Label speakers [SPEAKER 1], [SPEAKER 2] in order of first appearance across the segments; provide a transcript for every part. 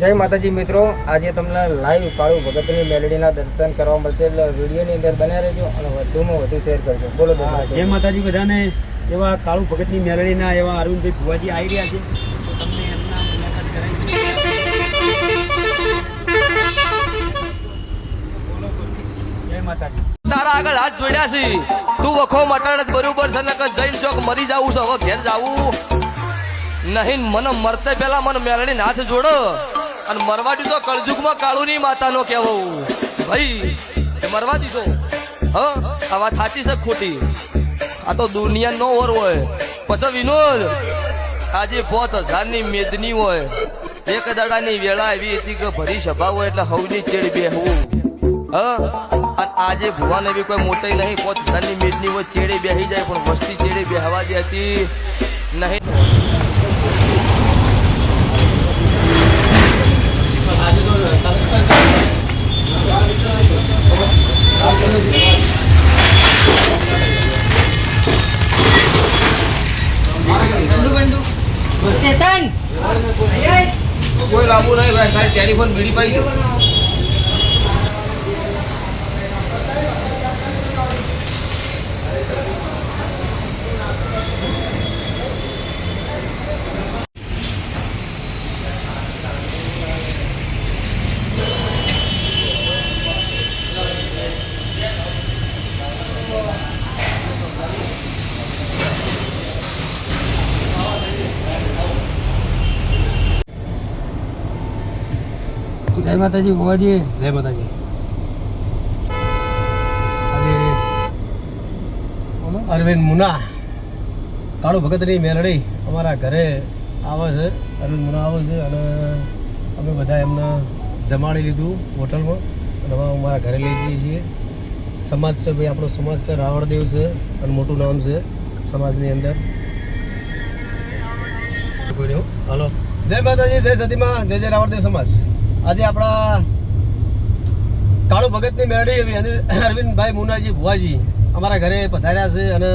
[SPEAKER 1] જય માતાજી મિત્રો આજે તમને લાઈવ કાળુ ભગતની મેલેડીના દર્શન કરવા મળશે. એટલે વિડીયોની અંદર બન્યા રહેજો અને વધુમાં વધુ શેર કરજો. બોલો
[SPEAKER 2] જય માતાજી બધાને. એવા કાળુ ભગતની મેલેડીના એવા અરવિંદભાઈ ભુવાજી આવી રહ્યા છે. તો તમને એમના મુલાકાત કરાવી બોલો બોલો. જય માતાજી.
[SPEAKER 3] તારા આગળ હાથ જોડ્યા છે. તું વખો મટાડ જ બરોબર છે નકર જઈને ચોક મરી જાવું છે હવે ઘેર જાવું નહીં મને મરતે પેલા મને મેલડીને હાથ જોડો. અને મરવા દીધો કળજુગમાં કાળુની માતાનો કહેવો. ભાઈ, એ મરવા દીધો. હ? આ વાત સાચી છે ખોટી? આ તો દુનિયા નો ઓર હોય. પછી વિનોદ, આજે પોત હજારની મેદની હોય. એક દાડાની વેળા એવી હતી કે ભરી સભા હોય એટલે હવની ચેડ બેહવું. હ? આજે ભુવાન એવી કોઈ મોટી નહીં, પોત હજારની મેદની હોય, ચેડે બેહી જાય, પણ વસ્તી ચેડે બેહવા દેતી નહીં. કોઈ લાંબુ નહીં ભાઈ સાહેબ ટેલિફોન મીડી પાઈ
[SPEAKER 1] જય માતાજી ભુવાજી.
[SPEAKER 2] જય માતાજી. અરવિંદ મુના. કાળુ ભગતની મેલડી અમારા ઘરે આવે છે. અરવિંદ મુના આવે છે અને અમે બધા એમને જમાડી લીધું હોટલમાં. અને હવે અમારા ઘરે લઈ જઈએ છીએ. સમાજ છે ભાઈ આપણો સમાજ છે. રાવણદેવ છે અને મોટું નામ છે સમાજની અંદર. હલો. જય માતાજી જય સતીમાં જય જય રાવણદેવ સમાજ. આજે આપણા કાળુ ભગતની મેળડી એવી અરવિંદભાઈ મુનાજી ભુવાજી અમારા ઘરે પધાર્યા છે અને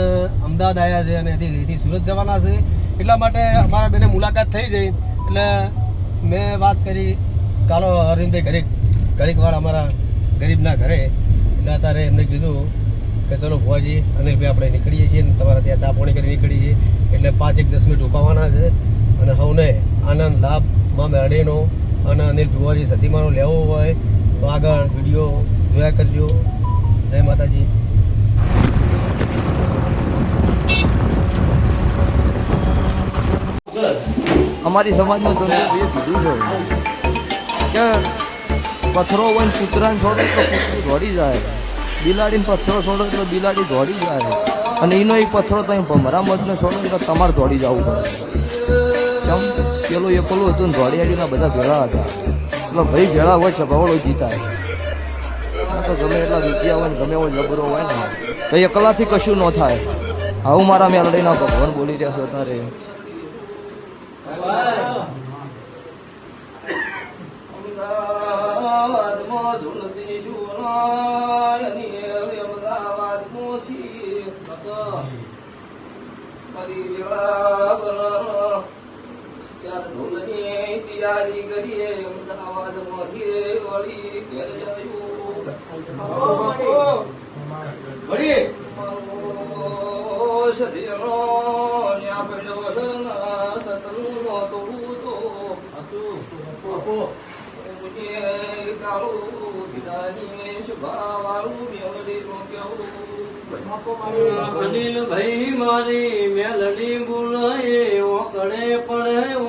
[SPEAKER 2] અમદાવાદ આવ્યા છે અને એથી સુરત જવાના છે. એટલા માટે અમારા બેને મુલાકાત થઈ જઈ એટલે મેં વાત કરી કાલો અરવિંદભાઈ ઘરે ઘડીક વાર અમારા ગરીબના ઘરે. એટલે અત્યારે એમને કીધું કે ચલો ભુવાજી, અનિલભાઈ આપણે નીકળીએ છીએ અને તમારા ત્યાં ચા પોણી કરી નીકળીએ છીએ. એટલે પાંચ એક દસ મિનિટ રોકાવાના છે. અને સૌને આનંદ, લાભ, માં મેળીનો અને અનિલ ભુવાજી સતીમાનો લેવો હોય તો આગળ વીડિયો જોયા કરજો. જય માતાજી.
[SPEAKER 3] અમારી સમાજમાં તો એ કીધું છે. કે પથ્થરો હોય ને કૂતરાને છોડો તો કૂતરું દોડી જાય. બિલાડીને પથ્થરો છોડો તો બિલાડી દોડી જાય. અને એનો એક પથ્થરો તમે ભમરામજને છોડો તો તમારે દોડી જવું પડે. ચમ પેલું એકલું હતું ને દોડી બધા ભેળા હતા. એટલે ભાઈ ભેળા હોય છે ભવડો જીતાય. તો ગમે એટલા રૂપિયા હોય ને, ગમે એવો જબરો હોય ને. તો એકલાથી કશું ન થાય. આવું મારા મેલડીના ભગવાન બોલી રહ્યા છે અત્યારે. અમદાવાદમાં ચાર ઢોલની તૈયારી કરીએ અમદાવાદમાંથી વળી ઘેર
[SPEAKER 4] મારી મેલડી બોલાય ઓકળે પણ